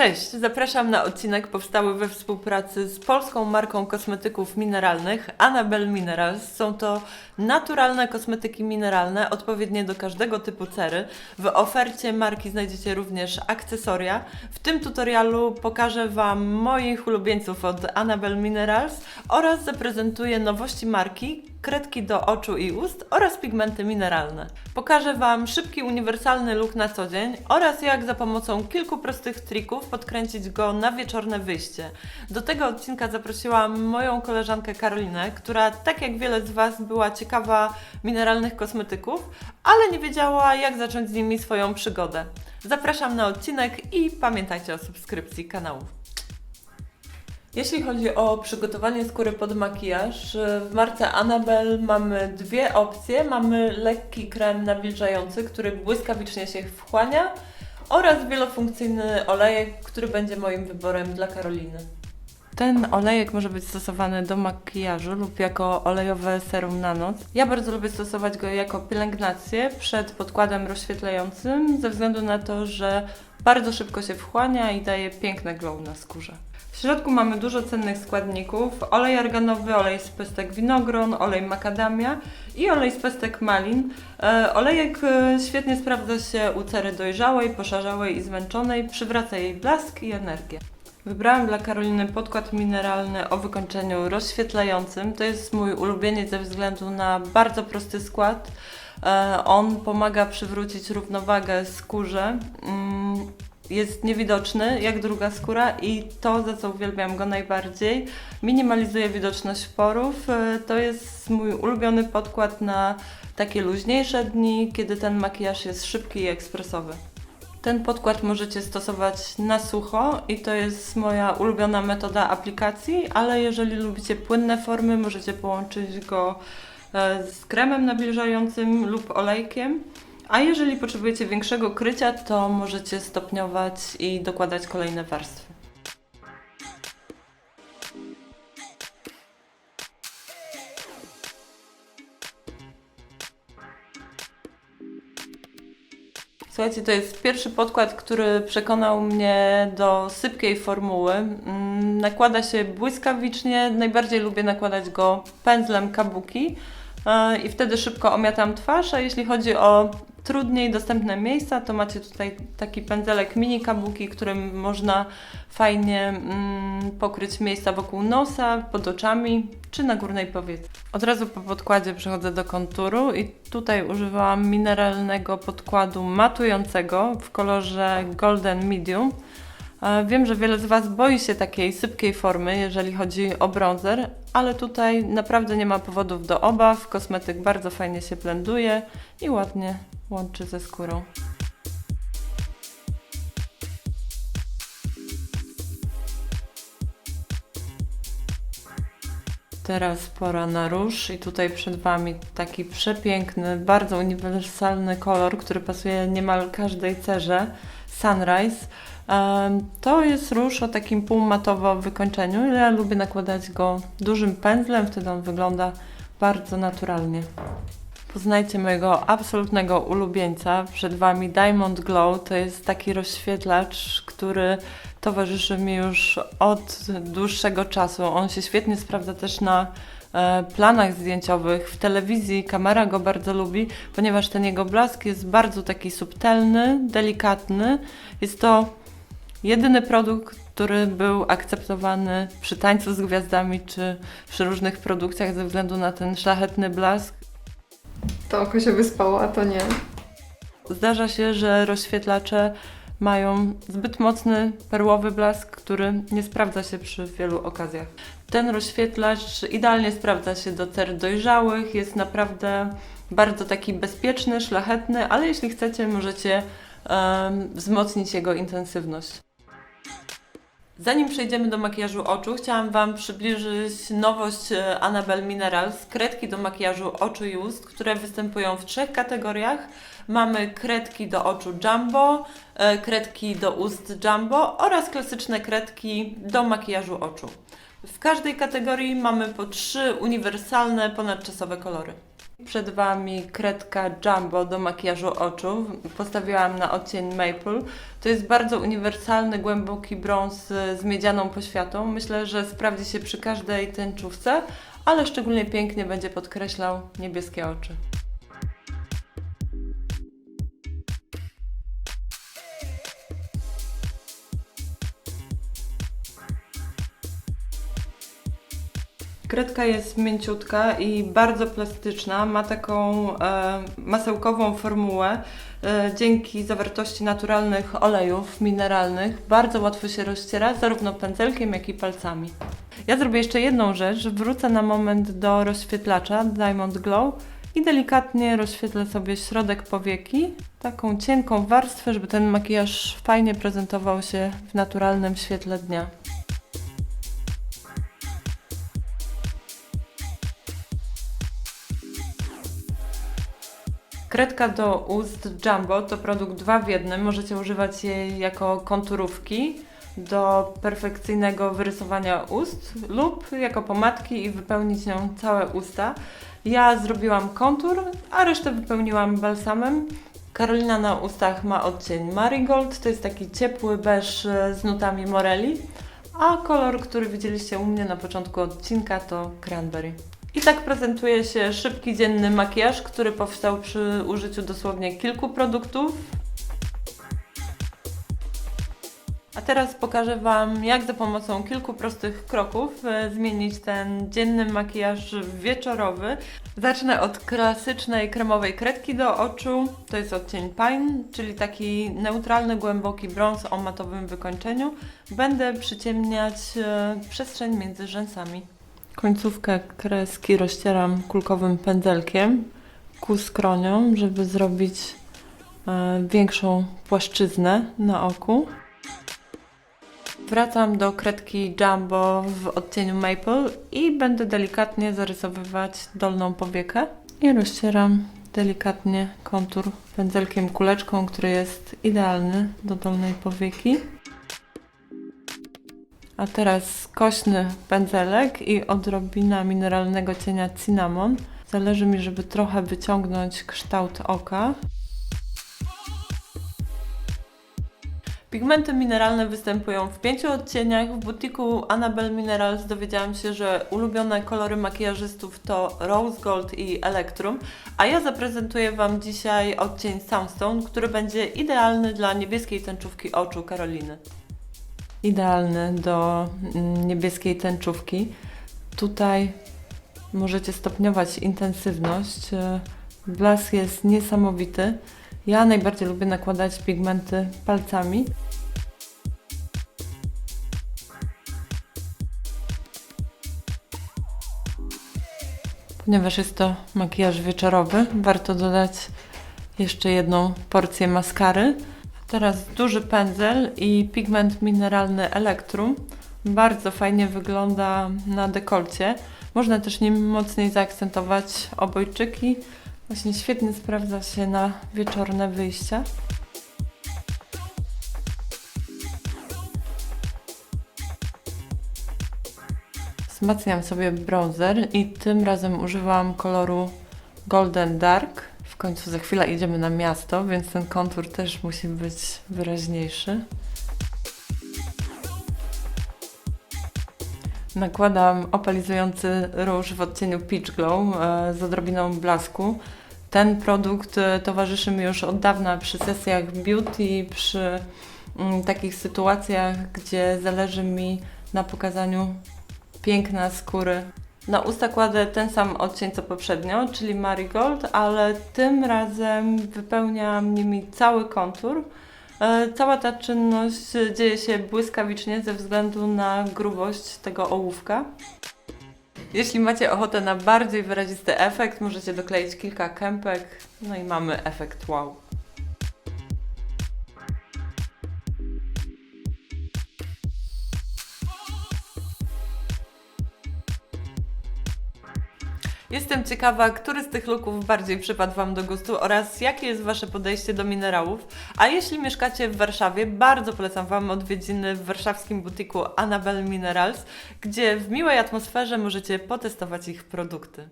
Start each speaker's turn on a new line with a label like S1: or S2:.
S1: Cześć, zapraszam na odcinek powstały we współpracy z polską marką kosmetyków mineralnych Annabelle Minerals. Są to naturalne kosmetyki mineralne, odpowiednie do każdego typu cery. W ofercie marki znajdziecie również akcesoria. W tym tutorialu pokażę Wam moich ulubieńców od Annabelle Minerals oraz zaprezentuję nowości marki, kredki do oczu i ust oraz pigmenty mineralne. Pokażę Wam szybki, uniwersalny look na co dzień oraz jak za pomocą kilku prostych trików podkręcić go na wieczorne wyjście. Do tego odcinka zaprosiłam moją koleżankę Karolinę, która tak jak wiele z Was była ciekawa mineralnych kosmetyków, ale nie wiedziała jak zacząć z nimi swoją przygodę. Zapraszam na odcinek i pamiętajcie o subskrypcji kanału. Jeśli chodzi o przygotowanie skóry pod makijaż, w marce Annabelle mamy dwie opcje. Mamy lekki krem nawilżający, który błyskawicznie się wchłania oraz wielofunkcyjny olejek, który będzie moim wyborem dla Karoliny. Ten olejek może być stosowany do makijażu lub jako olejowe serum na noc. Ja bardzo lubię stosować go jako pielęgnację przed podkładem rozświetlającym, ze względu na to, że bardzo szybko się wchłania i daje piękne glow na skórze. W środku mamy dużo cennych składników: olej arganowy, olej z pestek winogron, olej makadamia i olej z pestek malin. E, olejek e, świetnie sprawdza się u cery dojrzałej, poszarzałej i zmęczonej, przywraca jej blask i energię. Wybrałam dla Karoliny podkład mineralny o wykończeniu rozświetlającym. To jest mój ulubieniec ze względu na bardzo prosty skład. E, On pomaga przywrócić równowagę skórze. Mm, Jest niewidoczny jak druga skóra i to, za co uwielbiam go najbardziej, minimalizuje widoczność porów. E, To jest mój ulubiony podkład na takie luźniejsze dni, kiedy ten makijaż jest szybki i ekspresowy. Ten podkład możecie stosować na sucho i to jest moja ulubiona metoda aplikacji, ale jeżeli lubicie płynne formy, możecie połączyć go e, z kremem nawilżającym lub olejkiem. A jeżeli potrzebujecie większego krycia, to możecie stopniować i dokładać kolejne warstwy. Słuchajcie, to jest pierwszy podkład, który przekonał mnie do sypkiej formuły. Mm, Nakłada się błyskawicznie, najbardziej lubię nakładać go pędzlem kabuki e, i wtedy szybko omiatam twarz, a jeśli chodzi o trudniej dostępne miejsca, to macie tutaj taki pędzelek mini kabuki, którym można fajnie mm, pokryć miejsca wokół nosa, pod oczami czy na górnej powiece. Od razu po podkładzie przechodzę do konturu i tutaj używałam mineralnego podkładu matującego w kolorze Golden Medium. E, Wiem, że wiele z Was boi się takiej sypkiej formy, jeżeli chodzi o bronzer, ale tutaj naprawdę nie ma powodów do obaw. Kosmetyk bardzo fajnie się blenduje i ładnie łączy ze skórą. Teraz pora na róż i tutaj przed Wami taki przepiękny, bardzo uniwersalny kolor, który pasuje niemal każdej cerze, Sunrise. To jest róż o takim półmatowym wykończeniu. Ja lubię nakładać go dużym pędzlem, wtedy on wygląda bardzo naturalnie. Poznajcie mojego absolutnego ulubieńca. Przed Wami Diamond Glow to jest taki rozświetlacz, który towarzyszy mi już od dłuższego czasu. On się świetnie sprawdza też na e, planach zdjęciowych, w telewizji. Kamera go bardzo lubi, ponieważ ten jego blask jest bardzo taki subtelny, delikatny. Jest to jedyny produkt, który był akceptowany przy tańcu z gwiazdami czy przy różnych produkcjach ze względu na ten szlachetny blask.
S2: To oko się wyspało, a to nie.
S1: Zdarza się, że rozświetlacze mają zbyt mocny perłowy blask, który nie sprawdza się przy wielu okazjach. Ten rozświetlacz idealnie sprawdza się do cer dojrzałych, jest naprawdę bardzo taki bezpieczny, szlachetny, ale jeśli chcecie, możecie em, wzmocnić jego intensywność. Zanim przejdziemy do makijażu oczu, chciałam Wam przybliżyć nowość e, Annabelle Minerals, kredki do makijażu oczu i ust, które występują w trzech kategoriach. Mamy kredki do oczu jumbo, e, kredki do ust jumbo oraz klasyczne kredki do makijażu oczu. W każdej kategorii mamy po trzy uniwersalne, ponadczasowe kolory. Przed Wami kredka Jumbo do makijażu oczu. Postawiłam na odcień Maple. To jest bardzo uniwersalny, głęboki brąz z miedzianą poświatą. Myślę, że sprawdzi się przy każdej tęczówce, ale szczególnie pięknie będzie podkreślał niebieskie oczy. Kredka jest mięciutka i bardzo plastyczna. Ma taką e, masełkową formułę. E, dzięki zawartości naturalnych olejów mineralnych bardzo łatwo się rozciera zarówno pędzelkiem, jak i palcami. Ja zrobię jeszcze jedną rzecz. Wrócę na moment do rozświetlacza Diamond Glow i delikatnie rozświetlę sobie środek powieki. Taką cienką warstwę, żeby ten makijaż fajnie prezentował się w naturalnym świetle dnia. Kredka do ust Jumbo to produkt dwa w jednym. Możecie używać jej jako konturówki do perfekcyjnego wyrysowania ust lub jako pomadki i wypełnić nią całe usta. Ja zrobiłam kontur, a resztę wypełniłam balsamem. Karolina na ustach ma odcień Marigold, to jest taki ciepły beż e, z nutami moreli, a kolor, który widzieliście u mnie na początku odcinka to cranberry. I tak prezentuje się szybki dzienny makijaż, który powstał przy użyciu dosłownie kilku produktów. A teraz pokażę Wam, jak za pomocą kilku prostych kroków e, zmienić ten dzienny makijaż w wieczorowy. Zacznę od klasycznej kremowej kredki do oczu. To jest odcień Pine, czyli taki neutralny, głęboki brąz o matowym wykończeniu. Będę przyciemniać e, przestrzeń między rzęsami. Końcówkę kreski rozcieram kulkowym pędzelkiem ku skroniom, żeby zrobić e, większą płaszczyznę na oku. Wracam do kredki Jumbo w odcieniu Maple i będę delikatnie zarysowywać dolną powiekę i rozcieram delikatnie kontur pędzelkiem kuleczką, który jest idealny do dolnej powieki. A teraz skośny pędzelek i odrobina mineralnego cienia cinnamon. Zależy mi, żeby trochę wyciągnąć kształt oka. Pigmenty mineralne występują w pięciu odcieniach. W butiku Annabelle Minerals dowiedziałam się, że ulubione kolory makijażystów to Rose Gold i Electrum, a ja zaprezentuję Wam dzisiaj odcień Sunstone, który będzie idealny dla niebieskiej tęczówki oczu Karoliny idealny do mm, niebieskiej tęczówki. Tutaj możecie stopniować intensywność. E, Blask jest niesamowity. Ja najbardziej lubię nakładać pigmenty palcami. Ponieważ jest to makijaż wieczorowy, warto dodać jeszcze jedną porcję maskary. Teraz duży pędzel i pigment mineralny Electrum. Bardzo fajnie wygląda na dekolcie. Można też nim mocniej zaakcentować obojczyki. Właśnie świetnie sprawdza się na wieczorne wyjścia. Wzmacniam sobie bronzer i tym razem używam koloru Golden Dark. Końcu za chwilę idziemy na miasto, więc ten kontur też musi być wyraźniejszy. Nakładam opalizujący róż w odcieniu Peach Glow e, z odrobiną blasku. Ten produkt e, towarzyszy mi już od dawna przy sesjach beauty, przy mm, takich sytuacjach, gdzie zależy mi na pokazaniu piękna skóry. Na usta kładę ten sam odcień co poprzednio, czyli Marigold, ale tym razem wypełniam nimi cały kontur. E, Cała ta czynność dzieje się błyskawicznie ze względu na grubość tego ołówka. Jeśli macie ochotę na bardziej wyrazisty efekt, możecie dokleić kilka kępek, no i mamy efekt wow. Jestem ciekawa, który z tych looków bardziej przypadł Wam do gustu oraz jakie jest Wasze podejście do minerałów. A jeśli mieszkacie w Warszawie, bardzo polecam Wam odwiedziny w warszawskim butiku Annabelle Minerals, gdzie w miłej atmosferze możecie potestować ich produkty.